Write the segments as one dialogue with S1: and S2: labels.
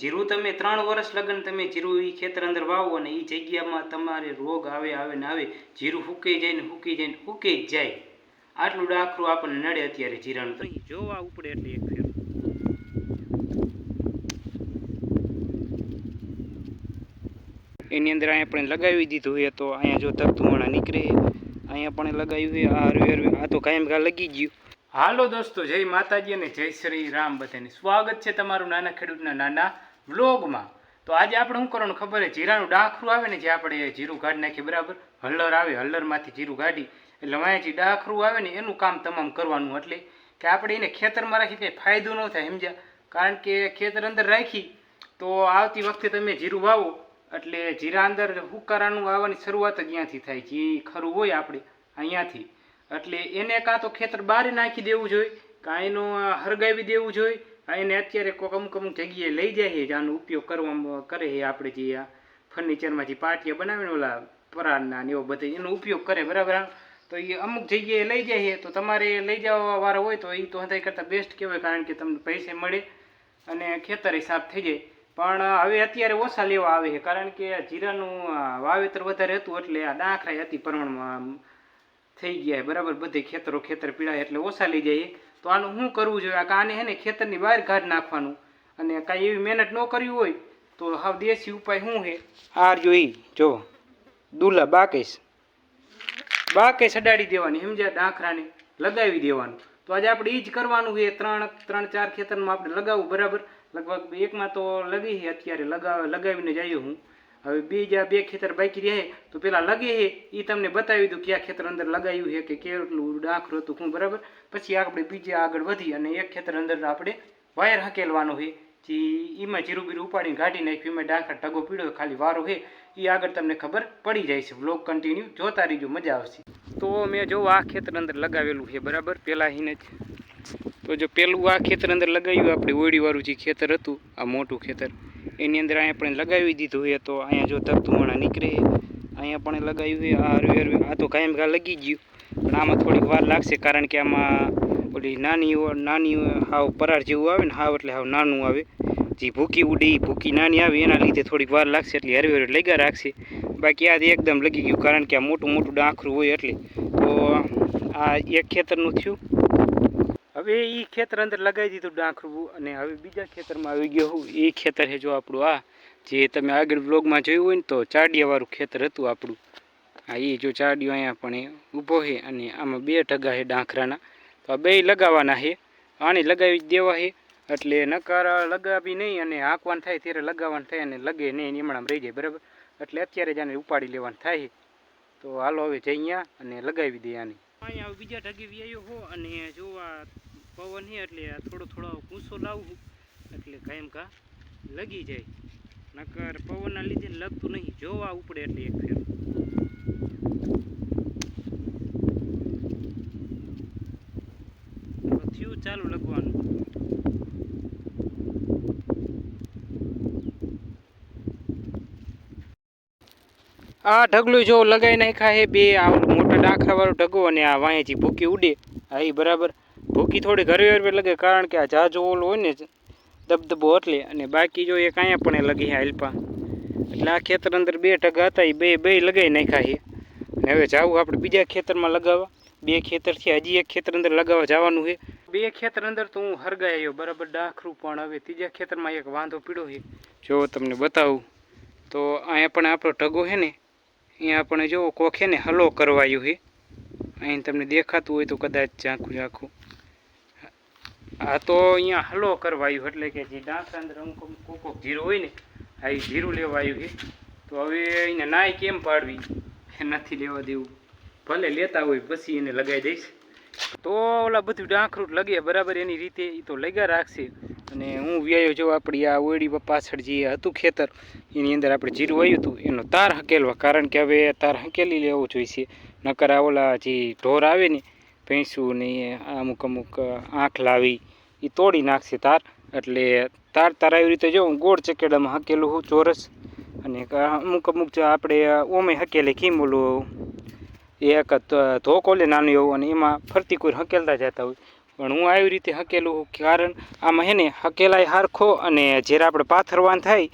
S1: જીરું તમે ત્રણ વર્ષ લગ્ન તમે જીરું એ ખેતર અંદર વાવો અને એ જગ્યામાં તમારે રોગ આવે આવે ને આવે, જીરું ફૂકાઈ જાય ને ફૂકી જાય ને ફૂકાઈ જ જાય. આટલું ડાખરું આપણને નડે અત્યારે જીરાનું. તો જોવા ઉપડે એટલે એક ફેર. એની અંદર અહીંયા આપણે લગાવી દીધું હોય તો અહીંયા જો તક નીકળે, અહીંયા પણ લગાવ્યું હોય આ હરવે આ તો કાયમ કાં લગી ગયું. હાલો દોસ્તો, જય માતાજી અને જય શ્રી રામ બધાને. સ્વાગત છે તમારું નાના ખેડૂતના નાના વ્લોગમાં. તો આજે આપણે શું કરવાનું ખબર છે? જીરાનું ડાખરું આવે ને જે આપણે જીરું કાઢી નાખીએ, બરાબર? હલ્લર આવે, હલ્લરમાંથી જીરું કાઢી એટલે વાંચી ડાખરું આવે ને એનું કામ તમામ કરવાનું. એટલે કે આપણે એને ખેતરમાં રાખી કંઈ ફાયદો ન થાય, સમજ્યા? કારણ કે ખેતર અંદર રાખી તો આવતી વખતે તમે જીરું વાવો, એટલે જીરા અંદર હુકારાનું આવવાની શરૂઆત જ ત્યાંથી થાય. જે ખરું હોય આપણે અહીંયાથી. એટલે એને કાં તો ખેતર બહાર નાખી દેવું જોઈએ કાં એનો આ હરગાવી દેવું જોઈએ એને અત્યારે કોઈક અમુક અમુક જગ્યાએ લઈ જાય છે, આનો ઉપયોગ કરવામાં કરે છે આપણે જે આ ફર્નિચરમાં જે પાટિયા બનાવીને ઓલા પરાળના ને એવો બધે એનો ઉપયોગ કરે, બરાબર? તો એ અમુક જગ્યાએ લઈ જાય છે, તો તમારે લઈ જવા વાળા હોય તો એ તો હંધાઈ કરતાં બેસ્ટ કહેવાય, કારણ કે તમને પૈસે મળે અને ખેતર સાફ થઈ જાય. પણ હવે અત્યારે ઓછા લેવા આવે છે, કારણ કે જીરાનું વાવેતર વધારે હતું એટલે આ ડાંખરાઈ હતી પ્રમાણમાં થઈ ગયા બરાબર? બધે ખેતરો ખેતર પીળાય એટલે ઓછા લઈ જાય તો આનું શું કરવું જોઈએ? આ આને હે ને ખેતરની બહાર કાઢ નાખવાનું. અને કાંઈ એવી મહેનત ન કરવી હોય તો હાવ દેશી ઉપાય શું છે આ જોઈ જો. દુલા બાકેશ. બાકેશ અડાડી દેવાની, સમજ્યા? ડાંખરાને લગાવી દેવાનું. તો આજે આપણે એ જ કરવાનું છે ત્રણ ત્રણ, ચાર ખેતરમાં આપણે લગાવવું બરાબર? લગભગ એકમાં તો લગી છે અત્યારે લગાવ લગાવીને જઈએ હું. હવે બીજા બે ખેતર બાકી રહે, તો પેલા લગે છે એ તમને બતાવી દઉં કયા ખેતર અંદર લગાવ્યું છે કે કેટલું ડાખરું હતું શું બરાબર? પછી આપણે બીજે આગળ વધી અને એક ખેતર અંદર આપણે વાયર હકેલવાનો છે જે એમાં જીરું બીરું ઉપાડીને કાઢી નાખ્યું, એમાં ડાખર ટગો પીડ્યો ખાલી વારો છે એ આગળ તમને ખબર પડી જાય છે. વ્લોગ કન્ટિન્યુ જોતા રહીજો, મજા આવશે. તો મેં જો આ ખેતર અંદર લગાવેલું છે બરાબર? પહેલાં હીને જ. તો જો પેલું આ ખેતર અંદર લગાવ્યું, આપણે ઓળીવાળું જે ખેતર હતું, આ મોટું ખેતર એની અંદર અહીંયા આપણે લગાવી દીધું છે. તો અહીંયા જો તક નીકળે અહીંયા પણ લગાવ્યું છે. આ હરવે આ તો કાયમ કાંઈ લગી ગયું. પણ આમાં થોડીક વાર લાગશે કારણ કે આમાં ઓલી નાની નાની હાવ પરાર જેવું આવે ને, હાવ એટલે હાવ નાનું આવે. જે ભૂકી ઉડી ભૂકી નાની આવે, એના લીધે થોડીક વાર લાગશે એટલે હરવે હરવે લગા રાખશે. બાકી આ એકદમ લગી ગયું કારણ કે આ મોટું મોટું ડાંખરું હોય એટલે. તો આ એક ખેતરનું થયું. હવે એ ખેતર અંદર લગાવી દીધું ડાંખરું અને હવે બીજા ખેતરમાં આવી ગયો હું. એ ખેતર છે જો આપણું આ, જે તમે આગળ બ્લોગમાં જોયું હોય ને તો ચાડિયાવાળું ખેતર હતું આપણું. હા એ જો ચાડિયો અહીંયા પણ ઊભો છે અને આમાં બે ઢગા છે ડાંખરાના. તો આ બે લગાવવાના છે આને લગાવી દેવા છે એટલે નકાર લગાવી નહીં અને હાંકવાનું થાય ત્યારે લગાવવાનું થાય અને લગે નહીં નિમણામ રહી જાય, બરાબર? એટલે અત્યારે જ આને ઉપાડી લેવાનું થાય તો હાલો હવે જઈ અને લગાવી દઈએ આની. અહીંયા બીજા ઢગી વ્યાયો હો અને જો આ પવન છે એટલે આ થોડો થોડો કૂસો લાવું એટલે કાયમ કા લગી જાય. નકર પવનના લીધે લગતું નહીં, જોવા ઉપડે એટલે એક ફેર. થયું ચાલુ લગવાનું. આ ઢગલું જો લગાવી નાખ્યા હે બે, આ મોટા ડાખરાવાળું ઢગો અને આ વાંયથી ભૂકી ઉડે. હા એ બરાબર. ભૂકી થોડી ઘરે ઘરે લગે, કારણ કે આ જાજો ઓલો હોય ને દબદબો એટલે, અને બાકી જો એક અહીંયા પણ લગી હાલપા. એટલે આ ખેતર અંદર બે ઢગા હતા એ બે બે લગાવી નાખ્યા છે. અને હવે જાવું આપણે બીજા ખેતરમાં લગાવવા. બે ખેતરથી હજી એક ખેતર અંદર લગાવવા જવાનું છે. બે ખેતર અંદર તો હું હરગાયો બરાબર ડાખરું, પણ હવે ત્રીજા ખેતરમાં એક વાંધો પીડો છે. જો તમને બતાવું, તો અહીંયા પણ આપણો ઢગો છે ને, અહીંયા આપણે જો કોખે ને હલો કરવાયું છે. અહીં તમને દેખાતું હોય તો કદાચ ઝાંખું ઝાંખું. આ તો અહીંયા હલો કરવાયું એટલે કે જે ડાંસા અંદર અમુક કોક કોક જીરું હોય ને, આ જીરું જીરું આવ્યું છે. તો હવે એને નાય કેમ પાડવી? એ નથી લેવા દેવું. ભલે લેતા હોય, પછી એને લગાવી દઈશ. તો ઓલા બધું ડાંખરૂટ લગે, બરાબર એની રીતે એ તો લગા રાખશે. અને હું વ્યાયો જો આપણી આ ઓયડી પાછળ જે હતું ખેતર, એની અંદર આપણે જીરું આવ્યું હતું, એનો તાર હકેલવા. કારણ કે હવે તાર હકેલી લેવો જોઈશે. નકર આ ઓલા જે ઢોર આવે ને, ભેંસું ને અમુક અમુક આંખ લાવી એ તોડી નાખશે તાર. એટલે તાર તાર આવી રીતે જો ગોળ ચકેડામાં હકેલું હું ચોરસ. અને અમુક અમુક જે આપણે ઓમે હકેલે ખીમોલું એક ધોકો લે નાનું એવું અને એમાં ફરતી કોઈ હકેલતા જતા હોય. પણ હું આવી રીતે હકેલું કારણ આમાં હે ને હકેલાય હારખો અને જ્યારે આપણે પાથરવાન થાય,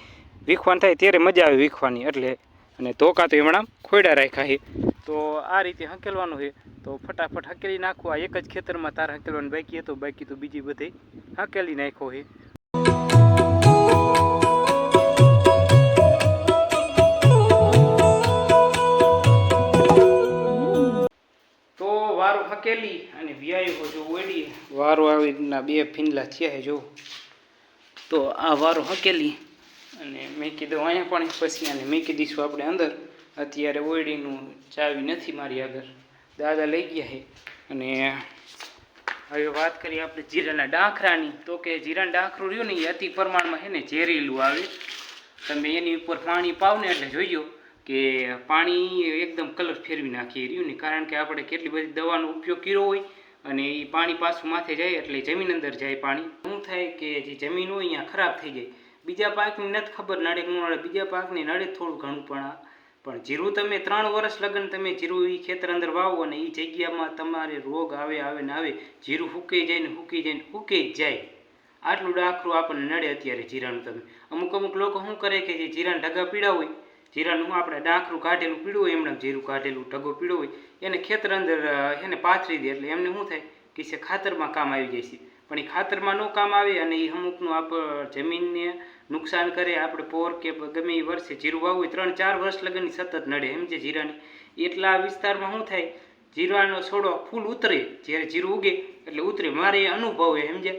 S1: વીખવાન થાય ત્યારે મજા આવે વીખવાની. એટલે અને ધોકા તો હમણાં ખોયડા રાખ્યા છે. તો આ રીતે હંકેલવાનું છે. તો ફટાફટ હંકેલી નાખવું આ એક જ ખેતરમાં તાર હંકેલવાનું બાકી હતું. બાકી તો બીજી બધી હંકેલી નાખ્યો છે. તો વારો હંકેલી અને વ્યાયો જો ઓડી વારો આવી બે ફીંડલા થયા જો. તો આ વારો હકેલી અને મેં કીધું અહીંયા પણ પછી અને મેં દઈશું આપણે અંદર. અત્યારે ઓયડીનું ચાવી નથી મારી આગળ. દાદા લઈ ગયા છે. અને હવે વાત કરીએ આપણે જીરાના ડાંખરાની. તો કે જીરાનું ડાંખરું રહ્યું ને એ અતિ પ્રમાણમાં છે ને ઝેરીલું આવે. તમે એની ઉપર પાણી પાવ ને એટલે જોઈજો કે પાણી એકદમ કલર ફેરવી નાખીએ રહ્યું ને. કારણ કે આપણે કેટલી બધી દવાનો ઉપયોગ કર્યો હોય અને એ પાણી પાછું માથે જાય એટલે જમીન અંદર જાય પાણી. શું થાય કે જે જમીન હોય અહીંયા ખરાબ થઈ જાય. બીજા પાકની નથી ખબર નડે નડે બીજા પાકની નડે થોડું ઘણું પણ પણ જીરું તમે ત્રણ વર્ષ લગન તમે જીરું એ ખેતર અંદર વાવો અને એ જગ્યામાં તમારે રોગ આવે આવે ને આવે, જીરું ફૂંકાઈ જાય ને ફૂંકી જાય ને ફૂંકાઈ જાય. આટલું ડાખરું આપણને નડે અત્યારે જીરાનું તમે. અમુક અમુક લોકો શું કરે કે જે જીરાના ઢગા પીડા હોય, જીરાનું હું આપણે ડાખરું કાઢેલું પીડું હોય, એમણે જીરું કાઢેલું ઢગો પીળો હોય, એને ખેતર અંદર એને પાથરી દે એટલે એમને શું થાય કે છે ખાતરમાં કામ આવી જાય છે. પણ એ ખાતરમાં ન કામ આવે અને એ અમુકનું આપ જમીનને નુકસાન કરે, આપણે પોર કે ગમે એ વર્ષે જીરું વાવવું ત્રણ ચાર વર્ષ લગનની સતત નડે, એમ છે જીરાની. એટલા વિસ્તારમાં શું થાય? જીરાનો છોડો ફૂલ ઉતરે, જ્યારે જીરું ઉગે, એટલે ઉતરે. મારે એ અનુભવ એમ જે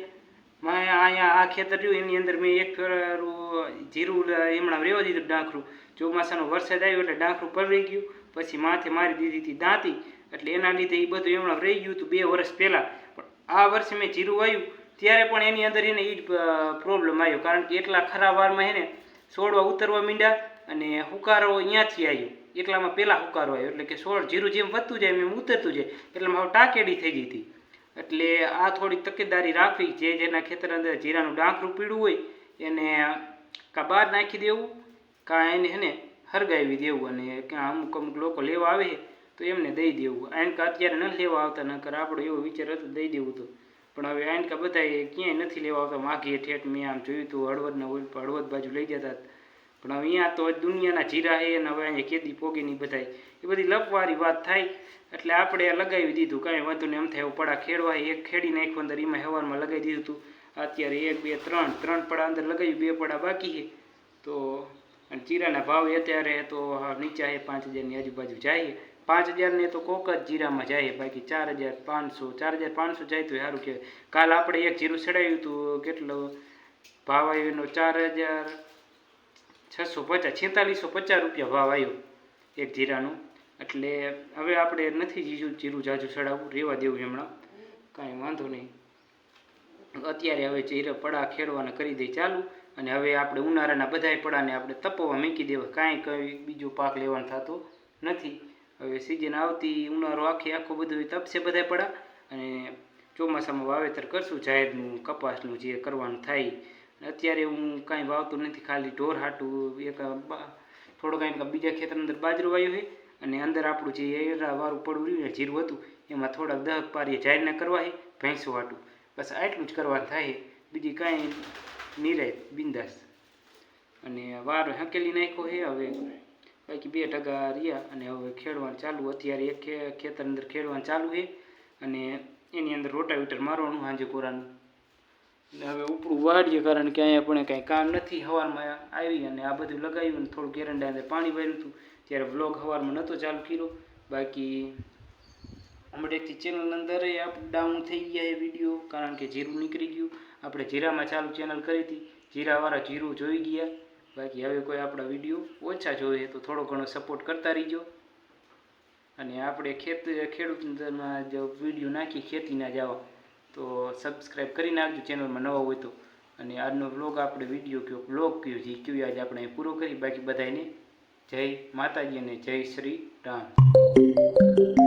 S1: મેં અહીંયા આ ખેતર રહ્યું, એની અંદર મેં એક જીરું એમણા રહેવા દીધું ડાંખરું. ચોમાસાનો વરસાદ આવ્યો એટલે ડાંખરું પલળી ગયું, પછી માથે મારી દીધી હતી દાંતી, એટલે એના લીધે એ બધું એમણા રહી ગયું હતું બે વર્ષ પહેલાં. પણ આ વર્ષે મેં જીરું વાવ્યું ત્યારે પણ એની અંદર એને એ જ પ્રોબ્લેમ આવ્યો. કારણ કે એટલા ખરા વારમાં એને છોડવા ઉતરવા માંડ્યા અને હુકારો અહીંયાથી આવ્યો. એટલામાં પહેલાં હુકારો આવ્યો. એટલે કે છોડ જીરું જેમ વધતું જાય એમ ઉતરતું જાય. એટલામાં હવે ટાકેડી થઈ ગઈ હતી. એટલે આ થોડીક તકેદારી રાખવી જે જેના ખેતર અંદર જીરાનું ડાંખરું પીળું હોય, એને કાં બહાર નાખી દેવું, કાં એને હેને હરગાવી દેવું અને ક્યાં અમુક અમુક લોકો લેવા આવે તો એમને દઈ દેવું. આયનકા અત્યારે ન લેવા આવતા, નકર આપણો એવો વિચાર હતો, દઈ દેવું તો. પણ હવે આયનકા બધા ક્યાંય નથી લેવા આવતા. માઘી ઠેઠ મેં આમ જોયું હતું હળવદના ઓલ પર હળવદ બાજુ લઈ જતા પણ હવે અહીંયા તો દુનિયાના જીરા છે અને હવે અહીંયા કેદી પોગી નહીં બધાય. એ બધી લપવારી વાત થાય, એટલે આપણે લગાવી દીધું. કાંઈ વાંધો નહીં એમ થાય એવું પડા ખેડવા એક ખેડી નાખ્યો અંદર, એમાં હવારમાં લગાવી દીધું હતું અત્યારે એક, બે, ત્રણ ત્રણ પડા અંદર લગાવ્યું, બે પડા બાકી છે. તો અને જીરાના ભાવ અત્યારે તો નીચા છે, પાંચ હજારની આજુબાજુ જાય પાંચ હજારને તો કોક જ જીરામાં જાય, બાકી ચાર હજાર પાંચસો, ચાર હજાર પાંચસો જાય તો સારું કહેવાય. કાલ આપણે એક જીરું ચડાવ્યું હતું, કેટલો? ભાવ આવ્યો એનો ચાર હજાર છસો પચાસ, છેતાલીસો પચાસ રૂપિયા ભાવ આવ્યો એક જીરાનું. એટલે હવે આપણે નથી જીજું જીરું જાજુ ચડાવવું રહેવા દેવું હમણાં કાંઈ વાંધો નહીં. અત્યારે હવે જીરા પડા ખેડવાના કરી દઈ ચાલુ. અને હવે આપણે ઉનાળાના બધાય પડાને આપણે તપવા મૂકી દેવા. કાંઈ કંઈ બીજો પાક લેવાનો થતો નથી. હવે સિઝન આવતી, ઉનાળો આખે આખો બધું તપશે બધા પડા. અને ચોમાસામાં વાવેતર કરશું, જાહેરનું, કપાસનું જે કરવાનું થાય. અત્યારે હું કાંઈ વાવતું નથી, ખાલી ઢોર હાટું, એક થોડો કાંઈક બીજા ખેતર અંદર બાજરો વાવ્યું છે. અને અંદર આપણું જે એરા વારું પડવું રહ્યું ને, જીરું હતું, એમાં થોડાક દહક પારીએ જાહેરના કરવા છે, ભેંસો હાટું. બસ આટલું જ કરવાનું થાય બીજી કાંઈ નિરાય, બિંદાસ. અને વાર હકેલી નાખ્યો છે, હવે બાકી બે ટકા રહ્યા અને હવે ખેડવાનું ચાલુ. અત્યારે એક ખેતરની ખેતર અંદર ખેડવાનું ચાલુ છે અને એની અંદર રોટાવીટર મારવાનું હાંજે કોરાનું. હવે ઉપરું વાળીએ કારણ કે અહીંયા પણ કાંઈ કામ નથી. હવારમાં આવી અને આ બધું લગાવ્યું અને થોડું ગેરંડા અંદર પાણી ભર્યું હતું. ત્યારે વ્લોગ હવારમાં નહોતો ચાલુ કર્યો. બાકી હમણાંથી ચેનલ અંદર અપ ડાઉન થઈ ગયા એ વીડિયો કારણ કે જીરું નીકળી ગયું. આપણે જીરામાં ચાલુ ચેનલ કરી હતી. જીરાવાળા જીરું જોઈ ગયા. બાકી હવે કોઈ આપણા વીડિયો ઓછા જોઈએ તો થોડો ઘણો સપોર્ટ કરતા રહીજો. અને આપણે ખેત, ખેડૂતમાં જો વીડિયો નાખી ખેતીના જાઓ તો સબસ્ક્રાઈબ કરી નાખજો ચેનલમાં નવા હોય તો. અને આજનો વ્લોગ આપણે વીડિયો કયો બ્લોગ કયો જે કયો આજે આપણે પૂરો કરી. બાકી બધાને જય માતાજી અને જય શ્રી રામ.